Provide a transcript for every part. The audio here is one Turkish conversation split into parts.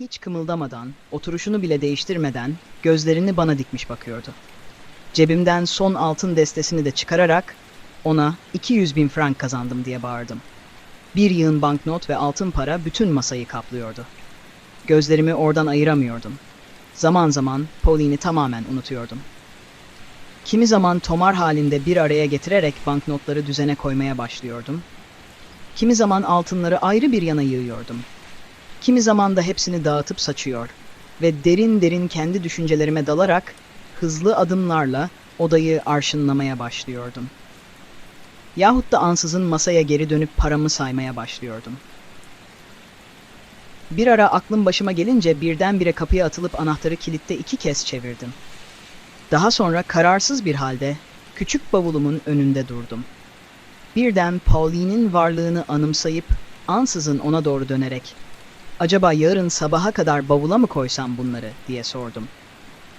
Hiç kımıldamadan, oturuşunu bile değiştirmeden gözlerini bana dikmiş bakıyordu. Cebimden son altın destesini de çıkararak ona 200 bin frank kazandım diye bağırdım. Bir yığın banknot ve altın para bütün masayı kaplıyordu. Gözlerimi oradan ayıramıyordum. Zaman zaman Pauline'i tamamen unutuyordum. Kimi zaman tomar halinde bir araya getirerek banknotları düzene koymaya başlıyordum. Kimi zaman altınları ayrı bir yana yığıyordum. Kimi zaman da hepsini dağıtıp saçıyor ve derin derin kendi düşüncelerime dalarak hızlı adımlarla odayı arşınlamaya başlıyordum. Yahut da ansızın masaya geri dönüp paramı saymaya başlıyordum. Bir ara aklım başıma gelince birdenbire kapıya atılıp anahtarı kilitte iki kez çevirdim. Daha sonra kararsız bir halde küçük bavulumun önünde durdum. Birden Pauline'in varlığını anımsayıp ansızın ona doğru dönerek "Acaba yarın sabaha kadar bavula mı koysam bunları?" diye sordum.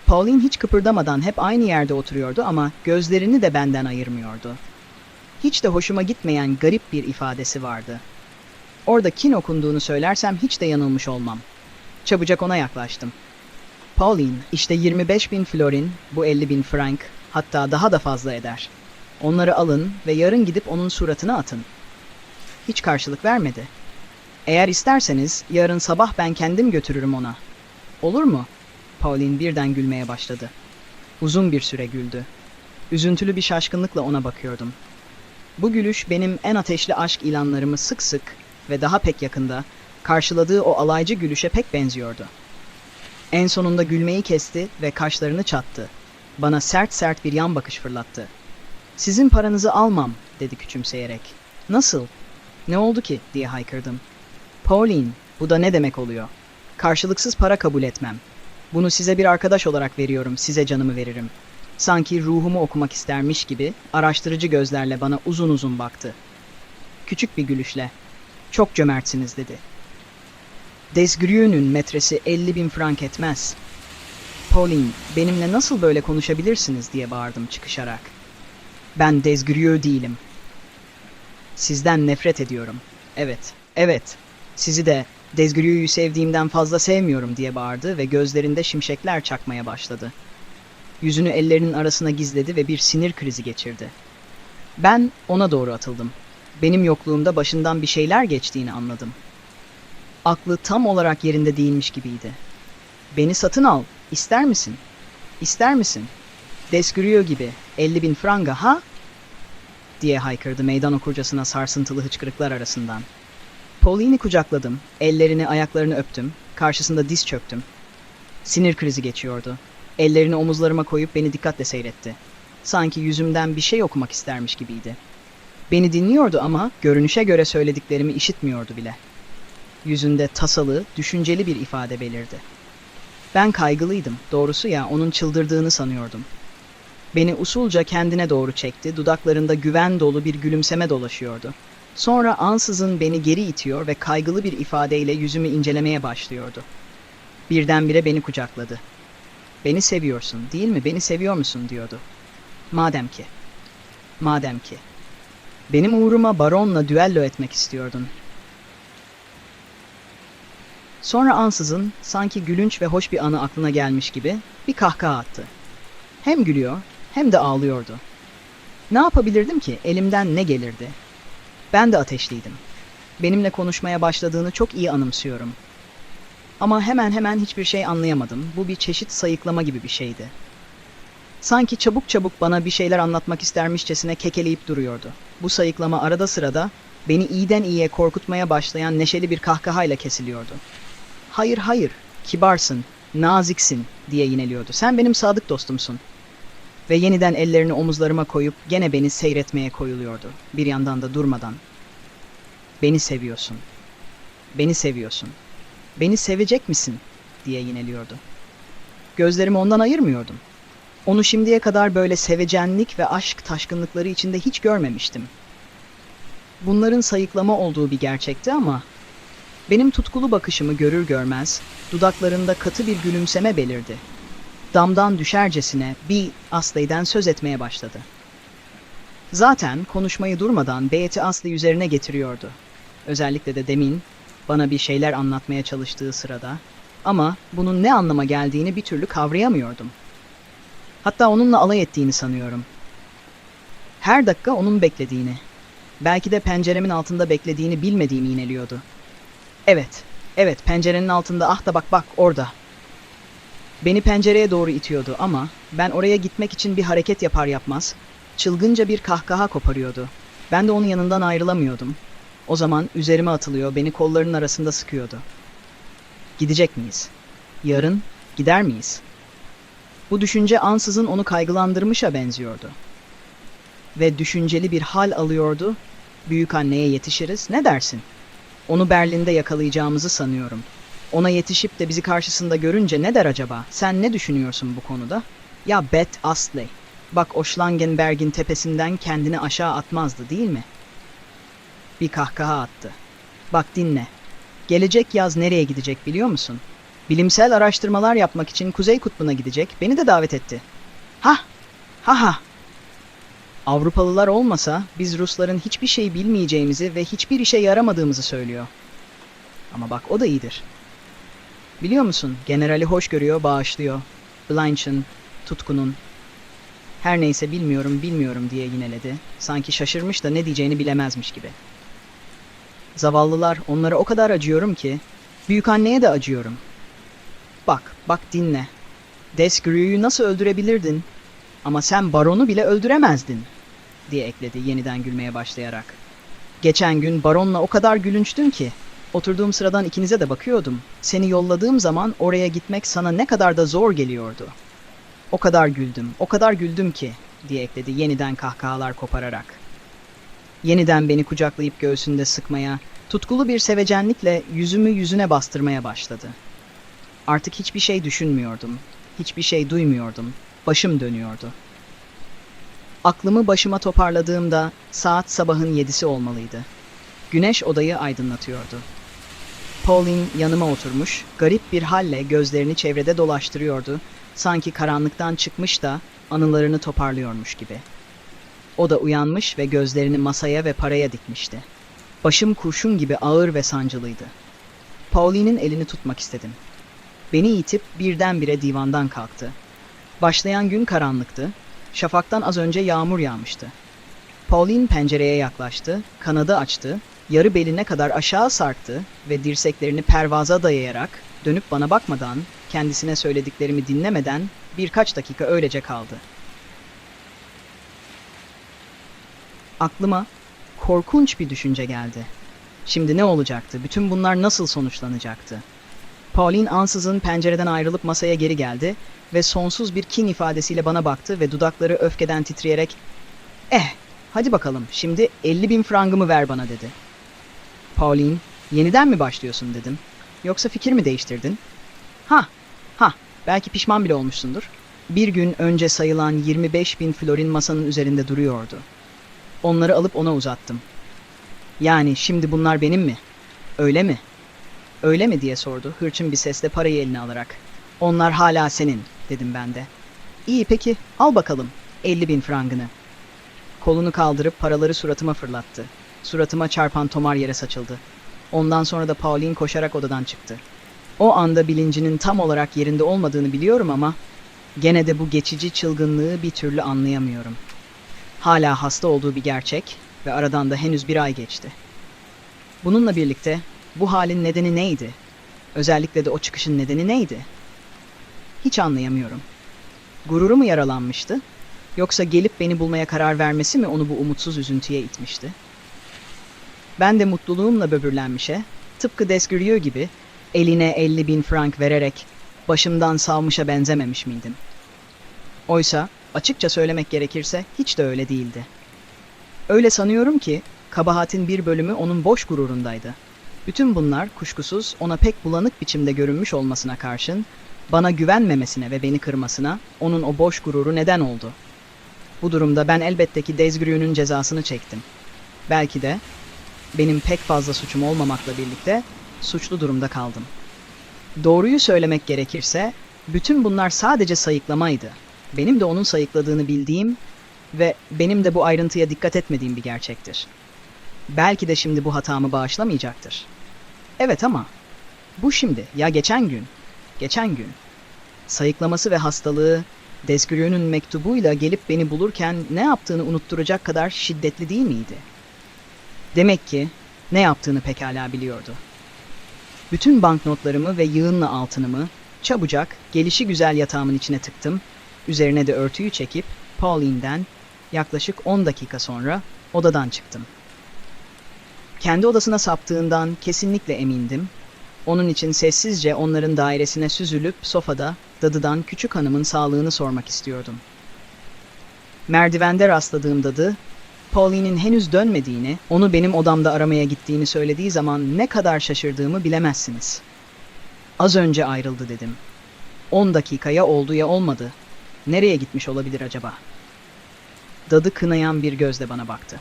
Pauline hiç kıpırdamadan hep aynı yerde oturuyordu ama gözlerini de benden ayırmıyordu. Hiç de hoşuma gitmeyen garip bir ifadesi vardı. Orada kin okunduğunu söylersem hiç de yanılmış olmam. Çabucak ona yaklaştım. Pauline, işte 25 bin florin, bu 50 bin frank, hatta daha da fazla eder. Onları alın ve yarın gidip onun suratına atın. Hiç karşılık vermedi. Eğer isterseniz yarın sabah ben kendim götürürüm ona. Olur mu? Pauline birden gülmeye başladı. Uzun bir süre güldü. Üzüntülü bir şaşkınlıkla ona bakıyordum. Bu gülüş benim en ateşli aşk ilanlarımı sık sık ve daha pek yakında karşıladığı o alaycı gülüşe pek benziyordu. En sonunda gülmeyi kesti ve kaşlarını çattı. Bana sert sert bir yan bakış fırlattı. Sizin paranızı almam, dedi küçümseyerek. Nasıl? Ne oldu ki? diye haykırdım. Pauline, bu da ne demek oluyor? Karşılıksız para kabul etmem. Bunu size bir arkadaş olarak veriyorum, size canımı veririm. Sanki ruhumu okumak istermiş gibi araştırıcı gözlerle bana uzun uzun baktı. Küçük bir gülüşle, çok cömertsiniz dedi. Desgrieux'ün metresi 50 bin frank etmez. Pauline, benimle nasıl böyle konuşabilirsiniz diye bağırdım çıkışarak. Ben Desgrieux değilim. Sizden nefret ediyorum. Evet, evet. Sizi de Desgrieux'u sevdiğimden fazla sevmiyorum diye bağırdı ve gözlerinde şimşekler çakmaya başladı. Yüzünü ellerinin arasına gizledi ve bir sinir krizi geçirdi. Ben ona doğru atıldım. Benim yokluğumda başından bir şeyler geçtiğini anladım. Aklı tam olarak yerinde değilmiş gibiydi. Beni satın al, ister misin? İster misin? Desgrieux gibi 50 bin franga ha? diye haykırdı meydan okurcasına sarsıntılı hıçkırıklar arasından. Pauline'i kucakladım, ellerini ayaklarını öptüm, karşısında diz çöktüm. Sinir krizi geçiyordu. Ellerini omuzlarıma koyup beni dikkatle seyretti. Sanki yüzümden bir şey okumak istermiş gibiydi. Beni dinliyordu ama görünüşe göre söylediklerimi işitmiyordu bile. Yüzünde tasalı, düşünceli bir ifade belirdi. Ben kaygılıydım. Doğrusu ya onun çıldırdığını sanıyordum. Beni usulca kendine doğru çekti, dudaklarında güven dolu bir gülümseme dolaşıyordu. Sonra ansızın beni geri itiyor ve kaygılı bir ifadeyle yüzümü incelemeye başlıyordu. Birdenbire beni kucakladı. Beni seviyorsun, değil mi? Beni seviyor musun? diyordu. Madem ki. Madem ki. Benim uğruma baronla düello etmek istiyordun. Sonra ansızın sanki gülünç ve hoş bir anı aklına gelmiş gibi bir kahkaha attı. Hem gülüyor hem de ağlıyordu. Ne yapabilirdim ki? Elimden ne gelirdi? Ben de ateşliydim. Benimle konuşmaya başladığını çok iyi anımsıyorum. Ama hemen hemen hiçbir şey anlayamadım. Bu bir çeşit sayıklama gibi bir şeydi. Sanki çabuk çabuk bana bir şeyler anlatmak istermişçesine kekeleyip duruyordu. Bu sayıklama arada sırada beni iyiden iyiye korkutmaya başlayan neşeli bir kahkahayla kesiliyordu. Hayır hayır, kibarsın, naziksin diye yineliyordu. Sen benim sadık dostumsun. Ve yeniden ellerini omuzlarıma koyup gene beni seyretmeye koyuluyordu. Bir yandan da durmadan. Beni seviyorsun. Beni seviyorsun. Beni sevecek misin? diye yineliyordu. Gözlerimi ondan ayırmıyordum. Onu şimdiye kadar böyle sevecenlik ve aşk taşkınlıkları içinde hiç görmemiştim. Bunların sayıklama olduğu bir gerçekti ama benim tutkulu bakışımı görür görmez dudaklarında katı bir gülümseme belirdi. Damdan düşercesine bir Aslı'dan söz etmeye başladı. Zaten konuşmayı durmadan Beyet'i Aslı üzerine getiriyordu. Özellikle de demin bana bir şeyler anlatmaya çalıştığı sırada Ama bunun ne anlama geldiğini bir türlü kavrayamıyordum. Hatta onunla alay ettiğini sanıyorum. Her dakika onun beklediğini, belki de penceremin altında beklediğini bilmediğimi ineliyordu. Evet, evet pencerenin altında ah da bak bak orada. Beni pencereye doğru itiyordu ama ben oraya gitmek için bir hareket yapar yapmaz çılgınca bir kahkaha koparıyordu. Ben de onun yanından ayrılamıyordum. O zaman üzerime atılıyor, beni kollarının arasında sıkıyordu. Gidecek miyiz? Yarın gider miyiz? Bu düşünce ansızın onu kaygılandırmışa benziyordu. Ve düşünceli bir hal alıyordu. Büyük anneye yetişiriz, ne dersin? Onu Berlin'de yakalayacağımızı sanıyorum. Ona yetişip de bizi karşısında görünce ne der acaba? Sen ne düşünüyorsun bu konuda? Ya Bet Astley. Bak o Schlangenberg'in tepesinden kendini aşağı atmazdı değil mi? Bir kahkaha attı. Bak dinle. Gelecek yaz nereye gidecek biliyor musun? Bilimsel araştırmalar yapmak için Kuzey Kutbu'na gidecek. Beni de davet etti. Ha! Ha ha! Avrupalılar olmasa biz Rusların hiçbir şey bilmeyeceğimizi ve hiçbir işe yaramadığımızı söylüyor. Ama bak o da iyidir. Biliyor musun? Generali hoş görüyor, bağışlıyor. Blanche'ın, Tutku'nun. Her neyse bilmiyorum, bilmiyorum diye yineledi. Sanki şaşırmış da ne diyeceğini bilemezmiş gibi. Zavallılar, onlara o kadar acıyorum ki, büyük anneye de acıyorum. Bak, bak dinle. Desgru'yu nasıl öldürebilirdin? Ama sen baronu bile öldüremezdin, diye ekledi yeniden gülmeye başlayarak. Geçen gün baronla o kadar gülünçtün ki, oturduğum sıradan ikinize de bakıyordum. Seni yolladığım zaman oraya gitmek sana ne kadar da zor geliyordu. O kadar güldüm, o kadar güldüm ki, diye ekledi yeniden kahkahalar kopararak. Yeniden beni kucaklayıp göğsünde sıkmaya, tutkulu bir sevecenlikle yüzümü yüzüne bastırmaya başladı. Artık hiçbir şey düşünmüyordum, hiçbir şey duymuyordum, başım dönüyordu. Aklımı başıma toparladığımda saat sabahın yedisi olmalıydı. Güneş odayı aydınlatıyordu. Pauline yanıma oturmuş, garip bir halle gözlerini çevrede dolaştırıyordu, sanki karanlıktan çıkmış da anılarını toparlıyormuş gibi. O da uyanmış ve gözlerini masaya ve paraya dikmişti. Başım kurşun gibi ağır ve sancılıydı. Pauline'in elini tutmak istedim. Beni itip birdenbire divandan kalktı. Başlayan gün karanlıktı. Şafaktan az önce yağmur yağmıştı. Pauline pencereye yaklaştı, kanadı açtı, yarı beline kadar aşağı sarktı ve dirseklerini pervaza dayayarak dönüp bana bakmadan, kendisine söylediklerimi dinlemeden birkaç dakika öylece kaldı. Aklıma korkunç bir düşünce geldi. Şimdi ne olacaktı? Bütün bunlar nasıl sonuçlanacaktı? Pauline ansızın pencereden ayrılıp masaya geri geldi ve sonsuz bir kin ifadesiyle bana baktı ve dudakları öfkeden titreyerek ''Eh, hadi bakalım şimdi 50 bin frangımı ver bana'' dedi. Pauline, yeniden mi başlıyorsun dedim. Yoksa fikir mi değiştirdin? Ha, ha, belki pişman bile olmuşsundur. Bir gün önce sayılan 25 bin florin masanın üzerinde duruyordu. Onları alıp ona uzattım. Yani şimdi bunlar benim mi? Öyle mi? Öyle mi diye sordu hırçın bir sesle parayı eline alarak. Onlar hala senin dedim ben de. İyi peki al bakalım 50 bin frangını. Kolunu kaldırıp paraları suratıma fırlattı. Suratıma çarpan tomar yere saçıldı. Ondan sonra da Pauline koşarak odadan çıktı. O anda bilincinin tam olarak yerinde olmadığını biliyorum ama gene de bu geçici çılgınlığı bir türlü anlayamıyorum. Hala hasta olduğu bir gerçek ve aradan da henüz bir ay geçti. Bununla birlikte bu halin nedeni neydi? Özellikle de o çıkışın nedeni neydi? Hiç anlayamıyorum. Gururu mu yaralanmıştı? Yoksa gelip beni bulmaya karar vermesi mi onu bu umutsuz üzüntüye itmişti? Ben de mutluluğumla böbürlenmişe, tıpkı Desgurieux gibi eline 50 bin frank vererek başımdan savmışa benzememiş miydim? Oysa açıkça söylemek gerekirse hiç de öyle değildi. Öyle sanıyorum ki kabahatin bir bölümü onun boş gururundaydı. Bütün bunlar kuşkusuz ona pek bulanık biçimde görünmüş olmasına karşın bana güvenmemesine ve beni kırmasına onun o boş gururu neden oldu. Bu durumda ben elbette ki Desgurieux'un cezasını çektim. Belki de benim pek fazla suçum olmamakla birlikte suçlu durumda kaldım. Doğruyu söylemek gerekirse bütün bunlar sadece sayıklamaydı. Benim de onun sayıkladığını bildiğim ve benim de bu ayrıntıya dikkat etmediğim bir gerçektir. Belki de şimdi bu hatamı bağışlamayacaktır. Evet ama bu şimdi ya geçen gün geçen gün. Sayıklaması ve hastalığı, Desgürü'nün mektubuyla gelip beni bulurken ne yaptığını unutturacak kadar şiddetli değil miydi? Demek ki ne yaptığını pekala biliyordu. Bütün banknotlarımı ve yığınla altınımı çabucak gelişi güzel yatağımın içine tıktım. Üzerine de örtüyü çekip Pauline'den yaklaşık 10 dakika sonra odadan çıktım. Kendi odasına saptığından kesinlikle emindim. Onun için sessizce onların dairesine süzülüp sofada dadıdan küçük hanımın sağlığını sormak istiyordum. Merdivende rastladığım dadı, Pauline'in henüz dönmediğini, onu benim odamda aramaya gittiğini söylediği zaman ne kadar şaşırdığımı bilemezsiniz. Az önce ayrıldı dedim. 10 dakikaya oldu ya olmadı. Nereye gitmiş olabilir acaba? Dadı kınayan bir gözle bana baktı.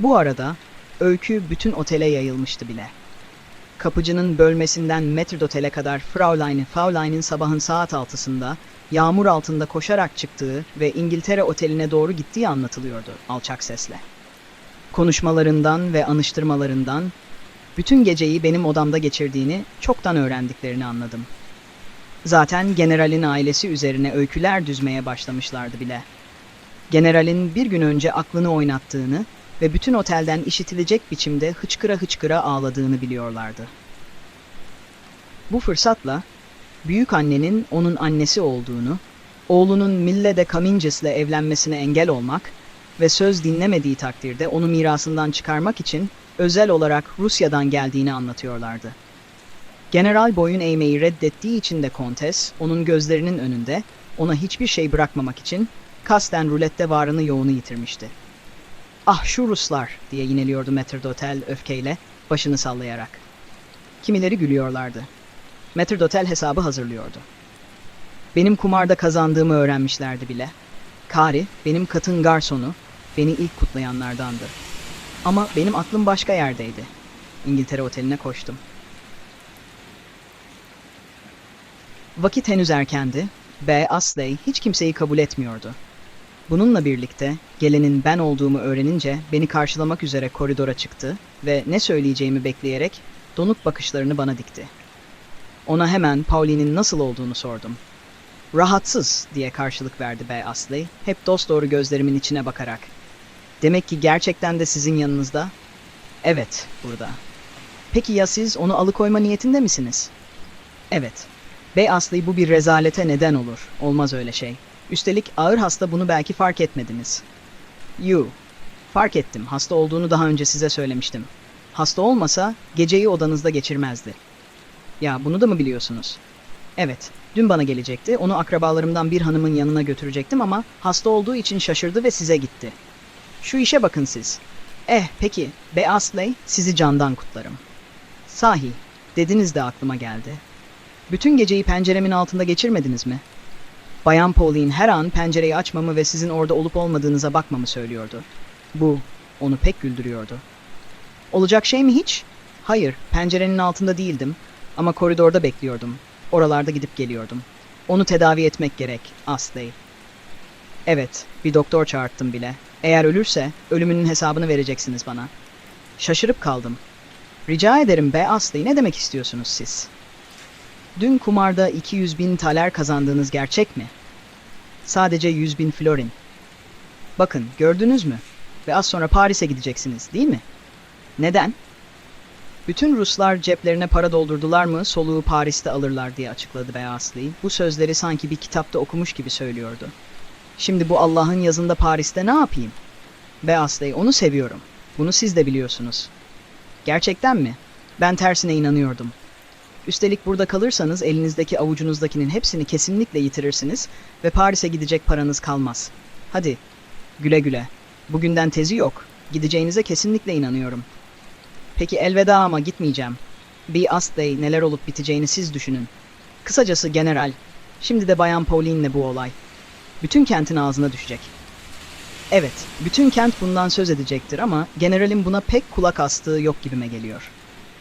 Bu arada öykü bütün otele yayılmıştı bile. Kapıcının bölmesinden metrodotele kadar Fraulein, Fraulein'in sabahın saat altısında yağmur altında koşarak çıktığı ve İngiltere oteline doğru gittiği anlatılıyordu alçak sesle. Konuşmalarından ve anıştırmalarından bütün geceyi benim odamda geçirdiğini çoktan öğrendiklerini anladım. Zaten generalin ailesi üzerine öyküler düzmeye başlamışlardı bile. Generalin bir gün önce aklını oynattığını ve bütün otelden işitilecek biçimde hıçkıra hıçkıra ağladığını biliyorlardı. Bu fırsatla büyük annenin onun annesi olduğunu, oğlunun Mille de Caminges'le evlenmesine engel olmak ve söz dinlemediği takdirde onu mirasından çıkarmak için özel olarak Rusya'dan geldiğini anlatıyorlardı. General boyun eğmeyi reddettiği için de kontes, onun gözlerinin önünde ona hiçbir şey bırakmamak için kasten rulette varını yoğunu yitirmişti. Ah şu Ruslar diye yineliyordu Metrdotel öfkeyle başını sallayarak. Kimileri gülüyorlardı. Metrdotel hesabı hazırlıyordu. Benim kumarda kazandığımı öğrenmişlerdi bile. Kari, benim katın garsonu, beni ilk kutlayanlardandı. Ama benim aklım başka yerdeydi. İngiltere oteline koştum. Vakit henüz erkendi. B. Asley hiç kimseyi kabul etmiyordu. Bununla birlikte gelenin ben olduğumu öğrenince beni karşılamak üzere koridora çıktı ve ne söyleyeceğimi bekleyerek donuk bakışlarını bana dikti. Ona hemen Pauline'in nasıl olduğunu sordum. Rahatsız diye karşılık verdi Bey Asley, hep dosdoğru gözlerimin içine bakarak. Demek ki gerçekten de sizin yanınızda? Evet, burada. Peki ya siz onu alıkoyma niyetinde misiniz? Evet. Bey Asley bu bir rezalete neden olur. Olmaz öyle şey. Üstelik ağır hasta bunu belki fark etmediniz. You. Fark ettim. Hasta olduğunu daha önce size söylemiştim. Hasta olmasa geceyi odanızda geçirmezdi. Ya bunu da mı biliyorsunuz? Evet. Dün bana gelecekti. Onu akrabalarımdan bir hanımın yanına götürecektim ama hasta olduğu için şaşırdı ve size gitti. Şu işe bakın siz. Eh peki. Be Asley sizi candan kutlarım. Sahi. Dediniz de aklıma geldi. Bütün geceyi penceremin altında geçirmediniz mi? Bayan Pauline her an pencereyi açmamı ve sizin orada olup olmadığınıza bakmamı söylüyordu. Bu onu pek güldürüyordu. Olacak şey mi hiç? Hayır, pencerenin altında değildim ama koridorda bekliyordum. Oralarda gidip geliyordum. Onu tedavi etmek gerek, Asley. Evet, bir doktor çağırttım bile. Eğer ölürse ölümünün hesabını vereceksiniz bana. Şaşırıp kaldım. Rica ederim be Asley, ne demek istiyorsunuz siz?'' Dün kumarda 200 bin taler kazandığınız gerçek mi? Sadece 100 bin florin. Bakın gördünüz mü? Ve az sonra Paris'e gideceksiniz değil mi? Neden? Bütün Ruslar ceplerine para doldurdular mı soluğu Paris'te alırlar diye açıkladı Beyazlı. Bu sözleri sanki bir kitapta okumuş gibi söylüyordu. Şimdi bu Allah'ın yazında Paris'te ne yapayım? Beyazlı onu seviyorum. Bunu siz de biliyorsunuz. Gerçekten mi? Ben tersine inanıyordum. Üstelik burada kalırsanız elinizdeki avucunuzdakinin hepsini kesinlikle yitirirsiniz ve Paris'e gidecek paranız kalmaz. Hadi, güle güle. Bugünden tezi yok. Gideceğinize kesinlikle inanıyorum. Peki elveda ama gitmeyeceğim. Bir Astley neler olup biteceğini siz düşünün. Kısacası general, şimdi de Bayan Pauline'le bu olay. Bütün kentin ağzına düşecek. Evet, bütün kent bundan söz edecektir ama generalin buna pek kulak astığı yok gibime geliyor.''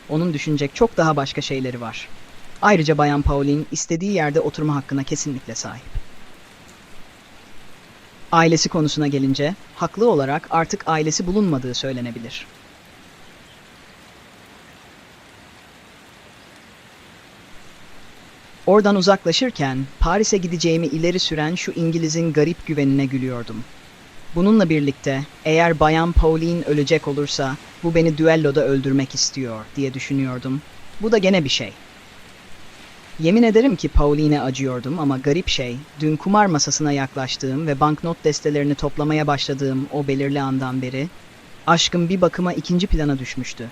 Onun düşünecek çok daha başka şeyleri var. Ayrıca Bayan Pauline istediği yerde oturma hakkına kesinlikle sahip. Ailesi konusuna gelince, haklı olarak artık ailesi bulunmadığı söylenebilir. Oradan uzaklaşırken Paris'e gideceğimi ileri süren şu İngiliz'in garip güvenine gülüyordum. Bununla birlikte eğer Bayan Pauline ölecek olursa bu beni düelloda öldürmek istiyor diye düşünüyordum. Bu da gene bir şey. Yemin ederim ki Pauline acıyordum ama garip şey, dün kumar masasına yaklaştığım ve banknot destelerini toplamaya başladığım o belirli andan beri, aşkım bir bakıma ikinci plana düşmüştü.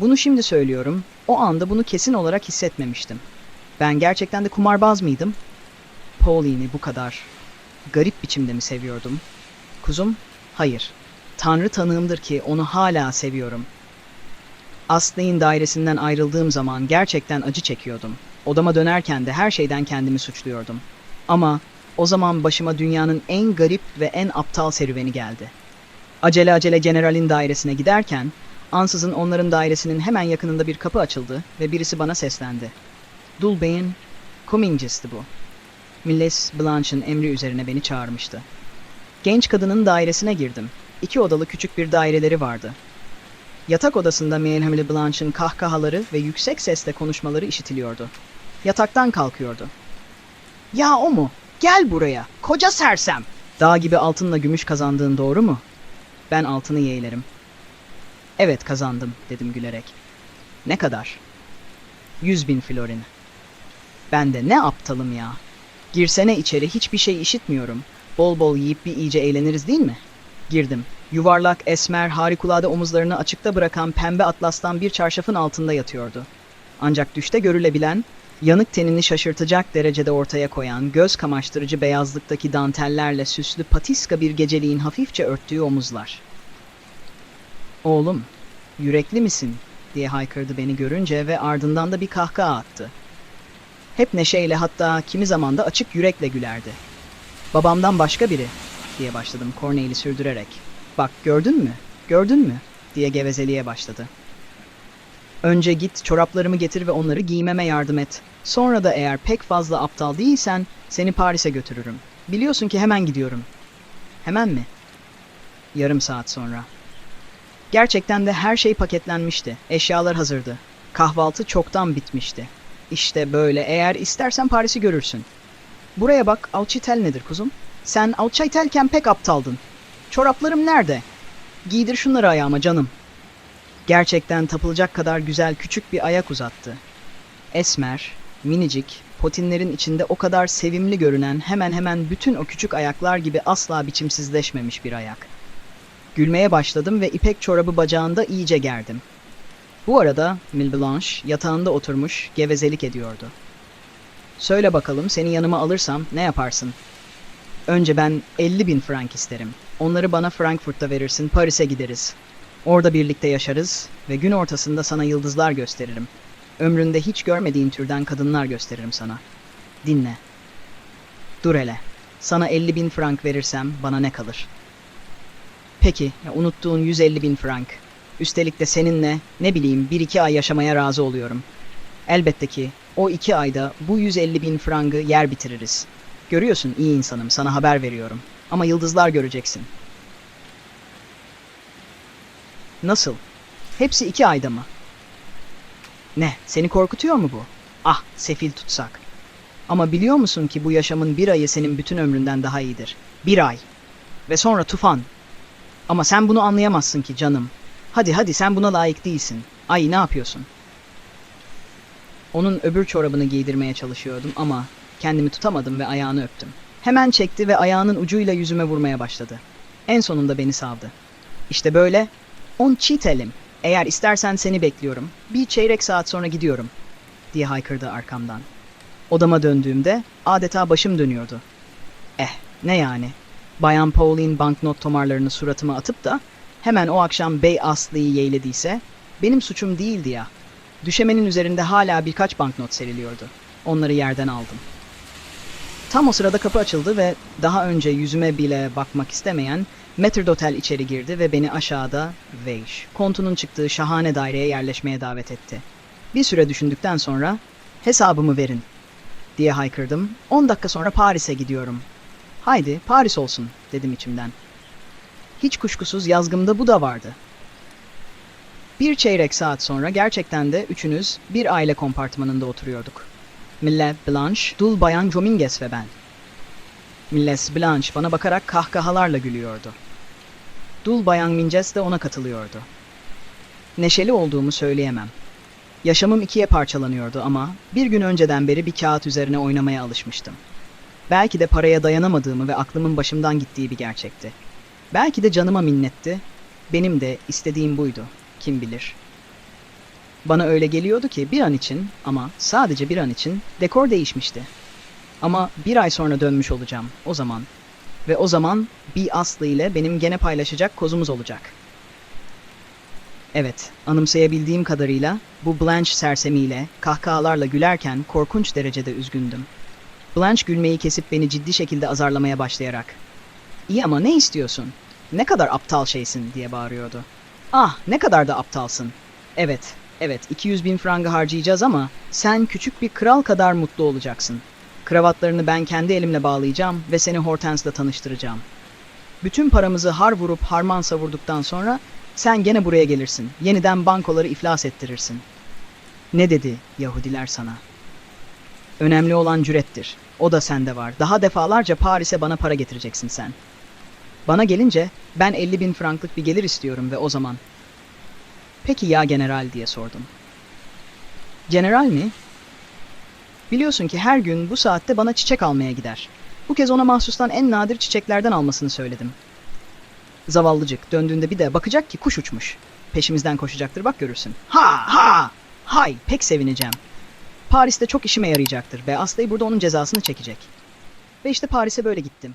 Bunu şimdi söylüyorum, o anda bunu kesin olarak hissetmemiştim. Ben gerçekten de kumarbaz mıydım? Pauline'i bu kadar garip biçimde mi seviyordum? Kuzum, hayır. Tanrı tanığımdır ki onu hala seviyorum. Aslı'nın dairesinden ayrıldığım zaman gerçekten acı çekiyordum. Odama dönerken de her şeyden kendimi suçluyordum. Ama o zaman başıma dünyanın en garip ve en aptal serüveni geldi. Acele acele generalin dairesine giderken, ansızın onların dairesinin hemen yakınında bir kapı açıldı ve birisi bana seslendi. Dul Bey'in Comminges'ti bu. Milles Blanche'ın emri üzerine beni çağırmıştı. Genç kadının dairesine girdim. İki odalı küçük bir daireleri vardı. Yatak odasında Mayhemli Blanche'ın kahkahaları ve yüksek sesle konuşmaları işitiliyordu. Yataktan kalkıyordu. Ya o mu? Gel buraya. Koca sersem. Dağ gibi altınla gümüş kazandığın doğru mu? Ben altını yeğlerim. Evet kazandım dedim gülerek. Ne kadar? Yüz bin florin. Ben de ne aptalım ya. Girsene içeri hiçbir şey işitmiyorum. Bol bol yiyip bir iyice eğleniriz değil mi? Girdim. Yuvarlak, esmer, harikulade omuzlarını açıkta bırakan pembe atlastan bir çarşafın altında yatıyordu. Ancak düşte görülebilen, yanık tenini şaşırtacak derecede ortaya koyan, göz kamaştırıcı beyazlıktaki dantellerle süslü patiska bir geceliğin hafifçe örttüğü omuzlar. Oğlum, yürekli misin? diye haykırdı beni görünce ve ardından da bir kahkaha attı. Hep neşeyle hatta kimi zaman da açık yürekle gülerdi. Babamdan başka biri diye başladım Corney'i sürdürerek. Bak gördün mü? Gördün mü? diye gevezeliğe başladı. Önce git çoraplarımı getir ve onları giymeme yardım et. Sonra da eğer pek fazla aptal değilsen seni Paris'e götürürüm. Biliyorsun ki hemen gidiyorum. Hemen mi? Yarım saat sonra. Gerçekten de her şey paketlenmişti. Eşyalar hazırdı. Kahvaltı çoktan bitmişti. İşte böyle eğer istersen Paris'i görürsün. Buraya bak Alçitel nedir kuzum? Sen Alçaytelken pek aptaldın. Çoraplarım nerede? Giydir şunları ayağıma canım. Gerçekten tapılacak kadar güzel küçük bir ayak uzattı. Esmer, minicik, potinlerin içinde o kadar sevimli görünen hemen hemen bütün o küçük ayaklar gibi asla biçimsizleşmemiş bir ayak. Gülmeye başladım ve ipek çorabı bacağında iyice gerdim. Bu arada Mille Blanche yatağında oturmuş gevezelik ediyordu. Söyle bakalım seni yanıma alırsam ne yaparsın? Önce ben 50 bin frank isterim. Onları bana Frankfurt'ta verirsin, Paris'e gideriz. Orada birlikte yaşarız ve gün ortasında sana yıldızlar gösteririm. Ömründe hiç görmediğin türden kadınlar gösteririm sana. Dinle. Dur hele. Sana 50 bin frank verirsem bana ne kalır? Peki, ya unuttuğun 150 bin frank. Üstelik de seninle, ne bileyim, bir iki ay yaşamaya razı oluyorum. Elbette ki o iki ayda bu 150 bin frangı yer bitiririz. Görüyorsun iyi insanım, sana haber veriyorum. Ama yıldızlar göreceksin. Nasıl? Hepsi iki ayda mı? Ne, seni korkutuyor mu bu? Ah, sefil tutsak. Ama biliyor musun ki bu yaşamın bir ayı senin bütün ömründen daha iyidir. Bir ay. Ve sonra tufan. Ama sen bunu anlayamazsın ki canım. Hadi hadi sen buna layık değilsin. Ay ne yapıyorsun? Onun öbür çorabını giydirmeye çalışıyordum ama kendimi tutamadım ve ayağını öptüm. Hemen çekti ve ayağının ucuyla yüzüme vurmaya başladı. En sonunda beni savdı. İşte böyle, on çitelim. Eğer istersen seni bekliyorum. Bir çeyrek saat sonra gidiyorum. Diye haykırdı arkamdan. Odama döndüğümde adeta başım dönüyordu. Eh, ne yani? Bayan Pauline banknot tomarlarını suratıma atıp da hemen o akşam Bey Aslı'yı yeğlediyse benim suçum değildi ya. Düşemenin üzerinde hala birkaç banknot seriliyordu. Onları yerden aldım. Tam o sırada kapı açıldı ve daha önce yüzüme bile bakmak istemeyen Metrdotel içeri girdi ve beni aşağıda Veyş, kontunun çıktığı şahane daireye yerleşmeye davet etti. Bir süre düşündükten sonra hesabımı verin diye haykırdım. 10 dakika sonra Paris'e gidiyorum. Haydi Paris olsun dedim içimden. Hiç kuşkusuz yazgımda bu da vardı. Bir çeyrek saat sonra gerçekten de üçünüz bir aile kompartmanında oturuyorduk. Mille Blanche, dul bayan Dominguez ve ben. Milles Blanche bana bakarak kahkahalarla gülüyordu. Dul bayan Minces de ona katılıyordu. Neşeli olduğumu söyleyemem. Yaşamım ikiye parçalanıyordu ama bir gün önceden beri bir kağıt üzerine oynamaya alışmıştım. Belki de paraya dayanamadığımı ve aklımın başımdan gittiği bir gerçekti. Belki de canıma minnetti. Benim de istediğim buydu. Kim bilir. Bana öyle geliyordu ki bir an için ama sadece bir an için dekor değişmişti. Ama bir ay sonra dönmüş olacağım o zaman. Ve o zaman bir Aslı ile benim gene paylaşacak kozumuz olacak. Evet, anımsayabildiğim kadarıyla bu Blanche sersemiyle kahkahalarla gülerken korkunç derecede üzgündüm. Blanche gülmeyi kesip beni ciddi şekilde azarlamaya başlayarak İyi ama ne istiyorsun? Ne kadar aptal şeysin diye bağırıyordu. Ah ne kadar da aptalsın. Evet, evet 200 bin frangı harcayacağız ama sen küçük bir kral kadar mutlu olacaksın. Kravatlarını ben kendi elimle bağlayacağım ve seni Hortense'la tanıştıracağım. Bütün paramızı har vurup harman savurduktan sonra sen gene buraya gelirsin. Yeniden bankoları iflas ettirirsin. Ne dedi Yahudiler sana? Önemli olan cürettir. O da sende var. Daha defalarca Paris'e bana para getireceksin sen. Bana gelince ben 50 bin franklık bir gelir istiyorum ve o zaman. Peki ya general diye sordum. General mi? Biliyorsun ki her gün bu saatte bana çiçek almaya gider. Bu kez ona mahsustan en nadir çiçeklerden almasını söyledim. Zavallıcık döndüğünde bir de bakacak ki kuş uçmuş. Peşimizden koşacaktır bak görürsün. Ha ha! Hay pek sevineceğim. Paris'te çok işime yarayacaktır ve Aslı'yı burada onun cezasını çekecek. Ve işte Paris'e böyle gittim.